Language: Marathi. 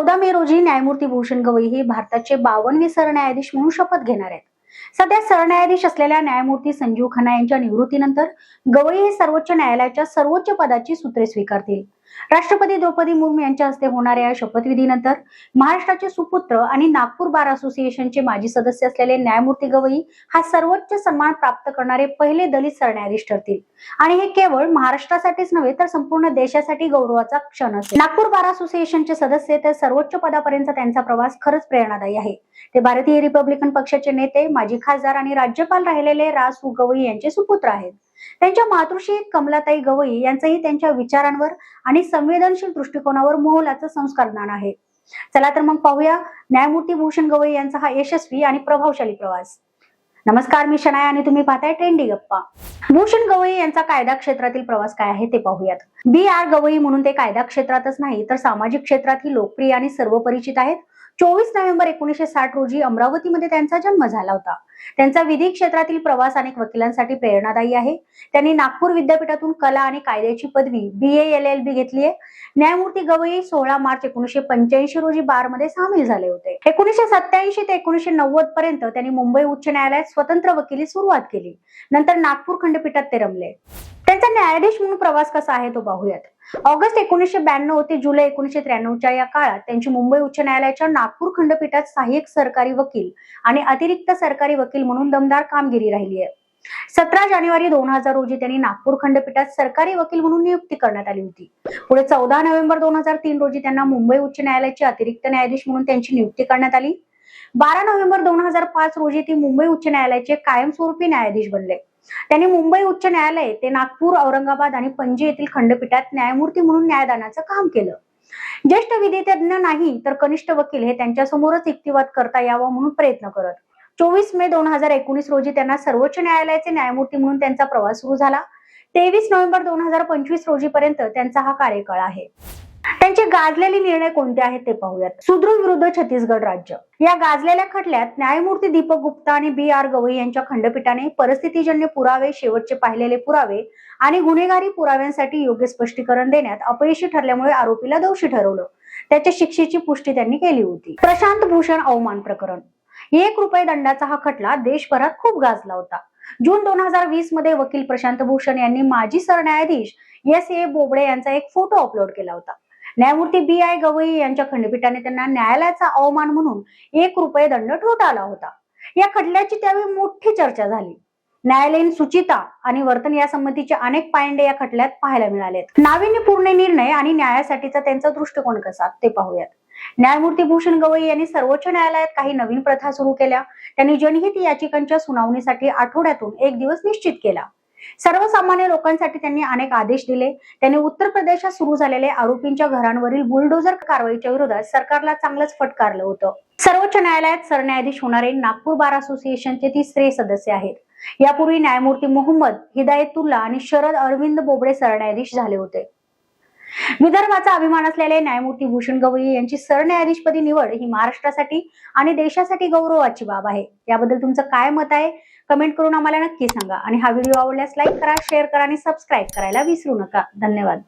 चौदा मे रोजी न्यायमूर्ती भूषण गवई हे भारताचे बावनवे सरन्यायाधीश म्हणून शपथ घेणार आहेत. सध्या सरन्यायाधीश असलेल्या न्यायमूर्ती संजीव खन्ना यांच्या निवृत्तीनंतर गवई हे सर्वोच्च न्यायालयाच्या सर्वोच्च पदाची सूत्रे स्वीकारतील. राष्ट्रपती द्रौपदी मुर्मू यांच्या हस्ते होणाऱ्या या शपथविधीनंतर महाराष्ट्राचे सुपुत्र आणि नागपूर बार असोसिएशनचे माजी सदस्य असलेले न्यायमूर्ती गवई हा सर्वोच्च सन्मान प्राप्त करणारे पहिले दलित सरन्यायाधीश ठरतील. आणि हे केवळ महाराष्ट्रासाठीच नव्हे तर संपूर्ण देशासाठी गौरवाचा क्षण असेल. नागपूर बार असोसिएशनचे सदस्य तर सर्वोच्च पदापर्यंत त्यांचा प्रवास खरंच प्रेरणादायी आहे. ते भारतीय रिपब्लिकन पक्षाचे नेते माजी खासदार आणि राज्यपाल राहिलेले रासू गवई यांचे सुपुत्र आहेत. त्यांच्या मातृश्री कमलाताई गवई यांचंही त्यांच्या विचारांवर आणि संवेदनशील दृष्टिकोनावर मोहलाचं संस्कार ज्ञान आहे. चला तर मग पाहूया न्यायमूर्ती भूषण गवई यांचा हा यशस्वी आणि प्रभावशाली प्रवास. नमस्कार मी शनाया आणि तुम्ही पाहताय ट्रेंडी गप्पा. भूषण गवई यांचा कायदा क्षेत्रातील प्रवास काय आहे ते पाहूयात. बी आर गवई म्हणून ते कायदा क्षेत्रातच नाही तर सामाजिक क्षेत्रातही लोकप्रिय आणि सर्वपरिचित आहेत. चोवीस नोव्हेंबर एकोणीसशे साठ रोजी अमरावतीमध्ये त्यांचा जन्म झाला होता. त्यांचा विधी क्षेत्रातील प्रवास अनेक वकिलांसाठी प्रेरणादायी आहे. त्यांनी नागपूर विद्यापीठातून कला आणि कायद्याची पदवी बी एल एल बी घेतली आहे. न्यायमूर्ती गवई सोळा मार्च एकोणीसशे पंच्याऐंशी रोजी बारमध्ये सामील झाले होते. एकोणीसशे सत्याऐंशी ते एकोणीसशे नव्वद पर्यंत त्यांनी मुंबई उच्च न्यायालयात स्वतंत्र वकिली सुरुवात केली. नंतर नागपूर खंडपीठात ते रमले. त्यांचा न्यायाधीश म्हणून प्रवास कसा आहे तो पाहूयात ऑगस्ट एकोणीसशे ब्याण्णव ते जुलै एकोणीसशे त्र्याण्णवच्या या काळात त्यांची मुंबई उच्च न्यायालयाच्या नागपूर खंडपीठात सहाय्यक सरकारी वकील आणि अतिरिक्त सरकारी वकील म्हणून दमदार कामगिरी राहिली आहे. सतरा जानेवारी दोन हजार रोजी त्यांनी नागपूर खंडपीठात सरकारी वकील म्हणून नियुक्ती करण्यात आली होती. पुढे चौदा नोव्हेंबर दोन हजार तीन रोजी त्यांना मुंबई उच्च न्यायालयाचे अतिरिक्त न्यायाधीश म्हणून त्यांची नियुक्ती करण्यात आली. बारा नोव्हेंबर दोन हजार पाच रोजी ते मुंबई उच्च न्यायालयाचे कायमस्वरूपी न्यायाधीश बनले. त्यांनी मुंबई उच्च न्यायालय ते नागपूर औरंगाबाद आणि पणजी येथील खंडपीठात न्यायमूर्ती म्हणून न्यायदानाचं काम केलं. ज्येष्ठ विधितज्ञ नाही तर कनिष्ठ वकील हे त्यांच्यासमोरच युक्तिवाद करता यावा म्हणून प्रयत्न करत. चोवीस मे दोन हजार एकोणीस रोजी त्यांना सर्वोच्च न्यायालयाचे न्यायमूर्ती म्हणून त्यांचा प्रवास सुरू झाला. तेवीस नोव्हेंबर दोन हजार पंचवीस रोजी पर्यंत त्यांचा हा कार्यकाळ आहे. त्यांचे गाजलेले निर्णय कोणते आहेत ते पाहूयात. सुदृढ विरुद्ध छत्तीसगड राज्य. या गाजलेल्या खटल्यात न्यायमूर्ती दीपक गुप्ता आणि बी आर गवई यांच्या खंडपीठाने परिस्थितीजन्य पुरावे शेवटचे पाहिलेले पुरावे आणि गुन्हेगारी पुराव्यांसाठी योग्य स्पष्टीकरण देण्यात अपयशी ठरल्यामुळे आरोपीला दोषी ठरवलं. त्याच्या शिक्षेची पुष्टी त्यांनी केली होती. प्रशांत भूषण अवमान प्रकरण. एक रुपये दंडाचा हा खटला देशभरात खूप गाजला होता. जून दोन हजार वीसमध्ये वकील प्रशांत भूषण यांनी माजी सरन्यायाधीश एस ए बोबडे यांचा एक फोटो अपलोड केला होता. न्यायमूर्ती बी आय गवई यांच्या खंडपीठाने त्यांना न्यायालयाचा अवमान म्हणून एक रुपये दंड ठोठावला होता. या खटल्याची त्यावेळी मोठी चर्चा झाली. न्यायालयीन सुचिता आणि वर्तन यासंबंधीचे अनेक पायंडे या खटल्यात पाहायला मिळालेत. नाविन्यपूर्ण निर्णय आणि न्यायासाठीचा त्यांचा दृष्टिकोन कसा ते पाहूयात. न्यायमूर्ती भूषण गवई यांनी सर्वोच्च न्यायालयात काही नवीन प्रथा सुरू केल्या. त्यांनी जनहित याचिकांच्या सुनावणीसाठी आठवड्यातून एक दिवस निश्चित केला. सर्वसामान्य लोकांसाठी त्यांनी अनेक आदेश दिले. त्यांनी उत्तर प्रदेशात सुरू झालेल्या आरोपींच्या घरांवरील बुलडोजर कारवाईच्या विरोधात सरकारला चांगलंच फटकारलं होतं. सर्वोच्च न्यायालयात सरन्यायाधीश होणारे नागपूर बार असोसिएशनचे तिसरे सदस्य आहेत. यापूर्वी न्यायमूर्ती मोहम्मद हिदायतुल्ला आणि शरद अरविंद बोबडे सरन्यायाधीश झाले होते. विदर्भाचा अभिमान असलेले न्यायमूर्ती भूषण गवई यांची सरन्यायाधीशपदी निवड ही महाराष्ट्रासाठी आणि देशासाठी गौरवाची बाब आहे. याबद्दल तुमचं काय मत आहे? कमेंट करून आम्हाला नक्की सांगा. आणि हा व्हिडिओ आवडल्यास लाईक करा शेअर करा आणि सबस्क्राईब करायला विसरू नका. धन्यवाद.